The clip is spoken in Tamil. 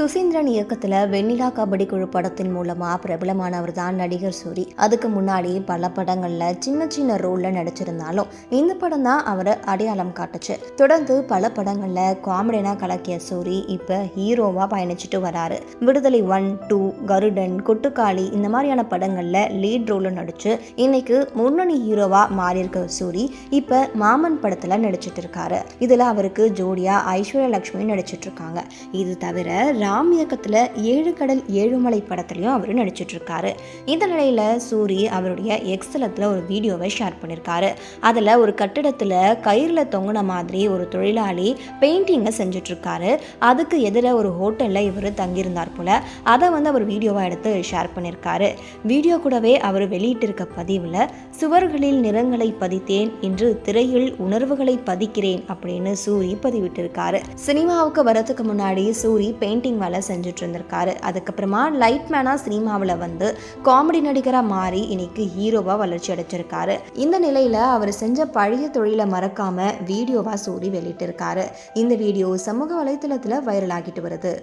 சுசீந்திரன் இயக்கத்தில் வெண்ணிலா கபடி குழு படத்தின் மூலமாக பிரபலமானவர் தான் நடிகர் சூரி. அதுக்கு முன்னாடி பல படங்களில் சின்ன சின்ன ரோலில் நடிச்சிருந்தாலும் இந்த படம் தான் அவரை அடையாளம் காட்டுச்சு. தொடர்ந்து பல படங்களில் காமெடினா கலக்கிய சூரி இப்போ ஹீரோவாக பயணிச்சுட்டு வராரு. விடுதலை ஒன் டூ கருடன் கொட்டுக்காளி இந்த மாதிரியான படங்களில் லீட் ரோலில் நடிச்சு இன்னைக்கு முன்னணி ஹீரோவாக மாறியிருக்க சூரி இப்போ மாமன் படத்தில் நடிச்சிட்டு இருக்காரு. இதில் அவருக்கு ஜோடியாக ஐஸ்வர்யா லக்ஷ்மி நடிச்சிட்டு இருக்காங்க. இது தவிர ராம் இயக்கத்தில் ஏழு கடல் ஏழுமலை படத்துலையும் அவர் நடிச்சிட்ருக்காரு. இந்த நிலையில் சூரி அவருடைய எக்ஸலத்தில் ஒரு வீடியோவை ஷேர் பண்ணியிருக்காரு அதில் ஒரு கட்டிடத்தில் கயிறில் தொங்குன மாதிரி ஒரு தொழிலாளி பெயிண்டிங்கை செஞ்சிட்ருக்காரு. அதுக்கு எதிராக ஒரு ஹோட்டலில் இவர் தங்கியிருந்தார் போல். அதை வந்து அவர் வீடியோவாக எடுத்து ஷேர் பண்ணியிருக்காரு வீடியோ கூடவே அவர் வெளியிட்டிருக்க பதிவில் சுவர்களில் நிறங்களை பதித்தேன் இன்று திரையில் உணர்வுகளை பதிக்கிறேன் அப்படின்னு சூரி பதிவிட்டிருக்காரு. சினிமாவுக்கு வரதுக்கு முன்னாடி சூரி பெயிண்டிங் வேலை செஞ்சுட்டு இருந்திருக்காரு. அதுக்கப்புறமா லைட் மேனா சினிமாவில் வந்து காமெடி நடிகராக மாறி இன்னைக்கு ஹீரோவா வளர்ச்சி அடைச்சிருக்காரு இந்த நிலையில அவர் செஞ்ச பழைய தொழிலை மறக்காம வீடியோவா சூடி வெளியிட்டிருக்காரு. இந்த வீடியோ சமூக வலைத்தளத்தில் வைரல் ஆகிட்டு வருது.